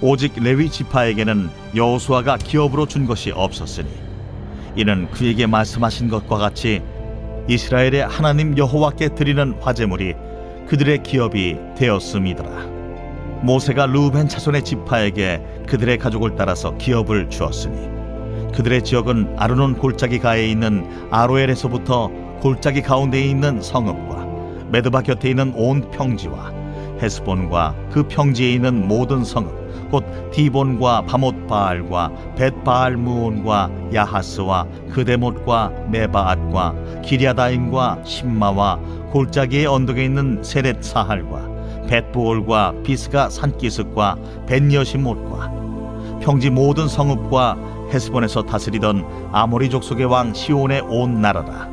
오직 레위 지파에게는 여호수아가 기업으로 준 것이 없었으니 이는 그에게 말씀하신 것과 같이 이스라엘의 하나님 여호와께 드리는 화제물이 그들의 기업이 되었음이더라. 모세가 루벤 자손의 지파에게 그들의 가족을 따라서 기업을 주었으니 그들의 지역은 아르논 골짜기 가에 있는 아로엘에서부터 골짜기 가운데에 있는 성읍과 메드바 곁에 있는 온 평지와 헤스본과 그 평지에 있는 모든 성읍 곧 디본과 바못 바알과 벳 바알 무온과 야하스와 그데못과 메바앗과 기랴다임과 신마와 골짜기의 언덕에 있는 세렛 사할과 벳부올과 비스가 산기슭과 벤여시못과 평지 모든 성읍과 헤스본에서 다스리던 아모리 족속의 왕 시온의 온 나라라.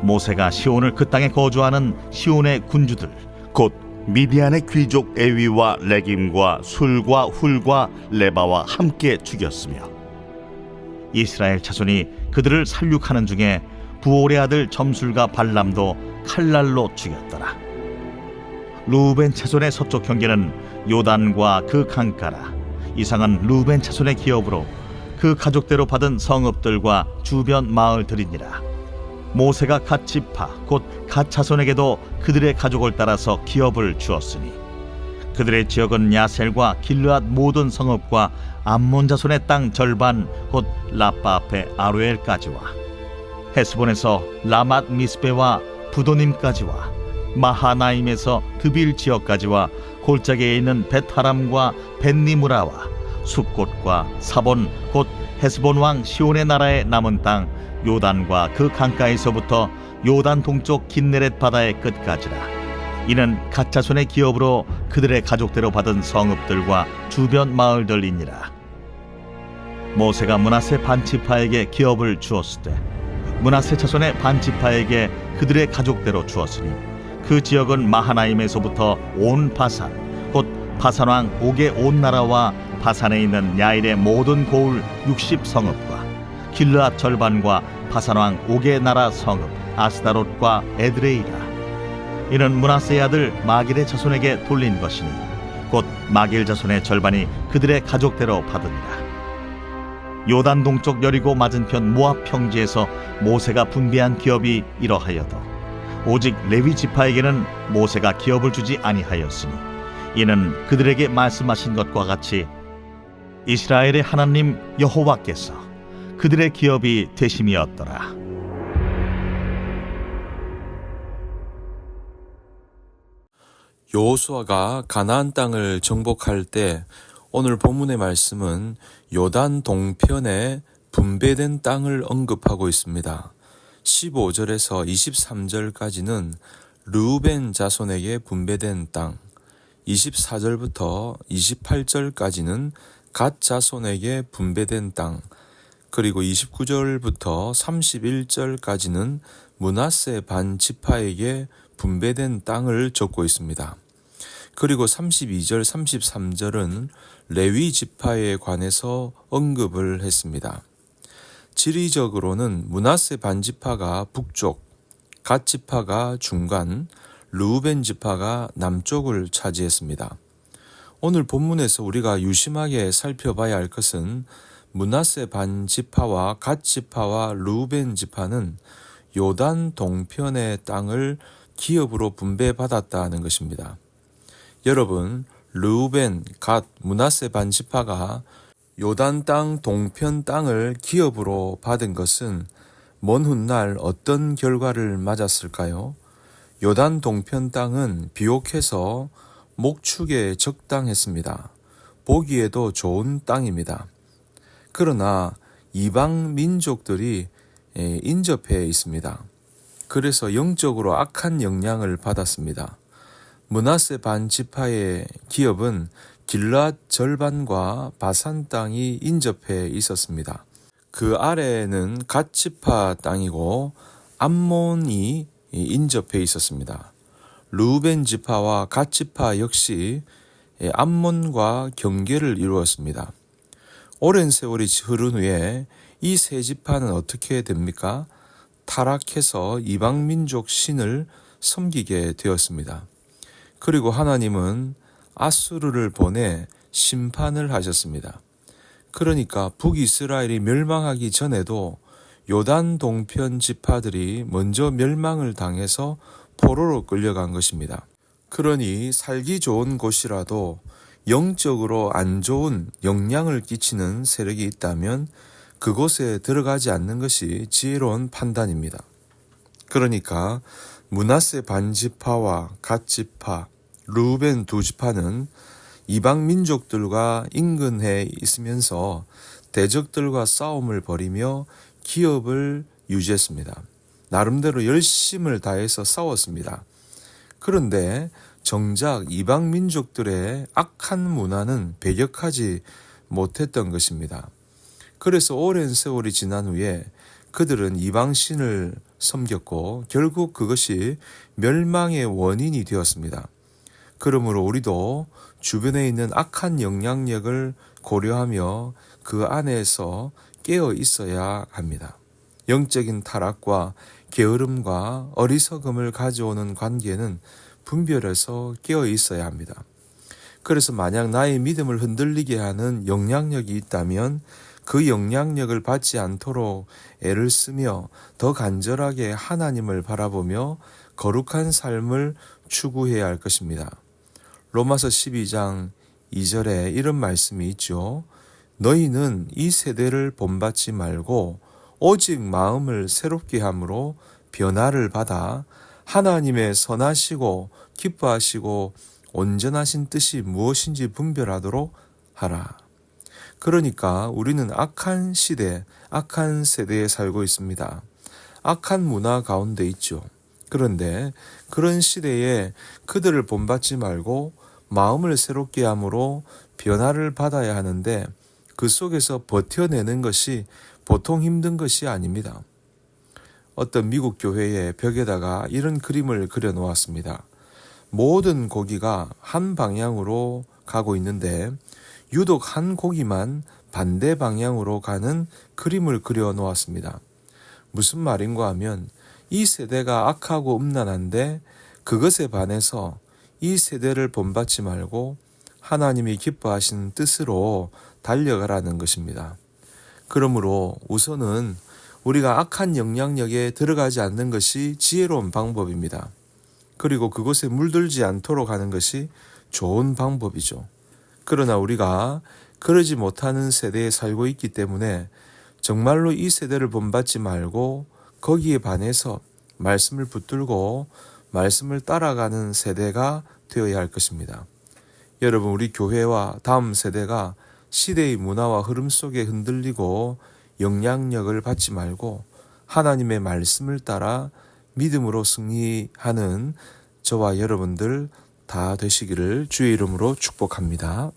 모세가 시온을 그 땅에 거주하는 시온의 군주들 곧 미디안의 귀족 에위와 레김과 술과 훌과 레바와 함께 죽였으며 이스라엘 자손이 그들을 살육하는 중에 부올의 아들 점술과 발람도 칼날로 죽였더라. 루벤 자손의 서쪽 경계는 요단과 그 강가라. 이상은 루벤 자손의 기업으로 그 가족대로 받은 성읍들과 주변 마을들이니라. 모세가 갓 지파 곧갓 자손에게도 그들의 가족을 따라서 기업을 주었으니 그들의 지역은 야셀과 길르앗 모든 성읍과 암몬 자손의 땅 절반 곧 라빠 앞에 아루엘까지와. 헤스본에서 라맛 미스베와 부도님까지와. 마하나임에서 드빌 지역까지와. 골짜기에 있는 베타람과 벤니무라와 숲곳과 사본 곧 헤스본 왕 시온의 나라의 남은 땅 요단과 그 강가에서부터 요단 동쪽 긴네렛 바다의 끝까지라 이는 가짜손의 기업으로 그들의 가족대로 받은 성읍들과 주변 마을들이니라. 모세가 문하세 반지파에게 기업을 주었을 때 문하세 자손의 반지파에게 그들의 가족대로 주었으니 그 지역은 마하나임에서부터 온 바산 곧 바산 왕 옥의 온 나라와 바산에 있는 야일의 모든 고을 60성읍과 길르앗 절반과 바산 왕 옥의 나라 성읍 아스다롯과 에드레이라. 이는 문하세의 아들 마길의 자손에게 돌린 것이니 곧 마길 자손의 절반이 그들의 가족대로 받으니라. 요단 동쪽 여리고 맞은편 모압 평지에서 모세가 분배한 기업이 이러하여도 오직 레위 지파에게는 모세가 기업을 주지 아니하였으니 이는 그들에게 말씀하신 것과 같이 이스라엘의 하나님 여호와께서 그들의 기업이 되심이었더라. 여호수아가 가나안 땅을 정복할 때 오늘 본문의 말씀은 요단 동편에 분배된 땅을 언급하고 있습니다. 15절에서 23절까지는 르우벤 자손에게 분배된 땅, 24절부터 28절까지는 갓 자손에게 분배된 땅, 그리고 29절부터 31절까지는 문하세 반 지파에게 분배된 땅을 적고 있습니다. 그리고 32절, 33절은 레위 지파에 관해서 언급을 했습니다. 지리적으로는 문하세 반 지파가 북쪽, 갓 지파가 중간, 루벤 지파가 남쪽을 차지했습니다. 오늘 본문에서 우리가 유심하게 살펴봐야 할 것은 문하세 반 지파와 갓 지파와 루벤 지파는 요단 동편의 땅을 기업으로 분배받았다는 것입니다. 여러분, 르우벤, 갓, 문하세 반 지파가 요단 땅 동편 땅을 기업으로 받은 것은 먼 훗날 어떤 결과를 맞았을까요? 요단 동편 땅은 비옥해서 목축에 적당했습니다. 보기에도 좋은 땅입니다. 그러나 이방 민족들이 인접해 있습니다. 그래서 영적으로 악한 영향을 받았습니다. 문하세 반 지파의 기업은 길랏 절반과 바산 땅이 인접해 있었습니다. 그 아래에는 갓지파 땅이고 암몬이 인접해 있었습니다. 루벤 지파와 갓 지파 역시 암몬과 경계를 이루었습니다. 오랜 세월이 흐른 후에 이 세 지파는 어떻게 됩니까? 타락해서 이방 민족 신을 섬기게 되었습니다. 그리고 하나님은 아수르를 보내 심판을 하셨습니다. 그러니까 북이스라엘이 멸망하기 전에도 요단 동편 지파들이 먼저 멸망을 당해서 포로로 끌려간 것입니다. 그러니 살기 좋은 곳이라도 영적으로 안 좋은 영향을 끼치는 세력이 있다면 그곳에 들어가지 않는 것이 지혜로운 판단입니다. 그러니까 문하세 반지파와 갓지파, 루벤 두 지파는 이방 민족들과 인근해 있으면서 대적들과 싸움을 벌이며 기업을 유지했습니다. 나름대로 열심을 다해서 싸웠습니다. 그런데 정작 이방 민족들의 악한 문화는 배격하지 못했던 것입니다. 그래서 오랜 세월이 지난 후에 그들은 이방 신을 섬겼고 결국 그것이 멸망의 원인이 되었습니다. 그러므로 우리도 주변에 있는 악한 영향력을 고려하며 그 안에서 깨어 있어야 합니다. 영적인 타락과 게으름과 어리석음을 가져오는 관계는 분별해서 깨어 있어야 합니다. 그래서 만약 나의 믿음을 흔들리게 하는 영향력이 있다면 그 영향력을 받지 않도록 애를 쓰며 더 간절하게 하나님을 바라보며 거룩한 삶을 추구해야 할 것입니다. 로마서 12장 2절에 이런 말씀이 있죠. 너희는 이 세대를 본받지 말고 오직 마음을 새롭게 함으로 변화를 받아 하나님의 선하시고 기뻐하시고 온전하신 뜻이 무엇인지 분별하도록 하라. 그러니까 우리는 악한 시대, 악한 세대에 살고 있습니다. 악한 문화 가운데 있죠. 그런데 그런 시대에 그들을 본받지 말고 마음을 새롭게 함으로 변화를 받아야 하는데 그 속에서 버텨내는 것이 보통 힘든 것이 아닙니다. 어떤 미국 교회의 벽에다가 이런 그림을 그려 놓았습니다. 모든 고기가 한 방향으로 가고 있는데 유독 한 고기만 반대 방향으로 가는 그림을 그려 놓았습니다. 무슨 말인가 하면 이 세대가 악하고 음란한데 그것에 반해서 이 세대를 본받지 말고 하나님이 기뻐하시는 뜻으로 달려가라는 것입니다. 그러므로 우선은 우리가 악한 영향력에 들어가지 않는 것이 지혜로운 방법입니다. 그리고 그곳에 물들지 않도록 하는 것이 좋은 방법이죠. 그러나 우리가 그러지 못하는 세대에 살고 있기 때문에 정말로 이 세대를 본받지 말고 거기에 반해서 말씀을 붙들고 말씀을 따라가는 세대가 되어야 할 것입니다. 여러분, 우리 교회와 다음 세대가 시대의 문화와 흐름 속에 흔들리고 영향력을 받지 말고 하나님의 말씀을 따라 믿음으로 승리하는 저와 여러분들 다 되시기를 주의 이름으로 축복합니다.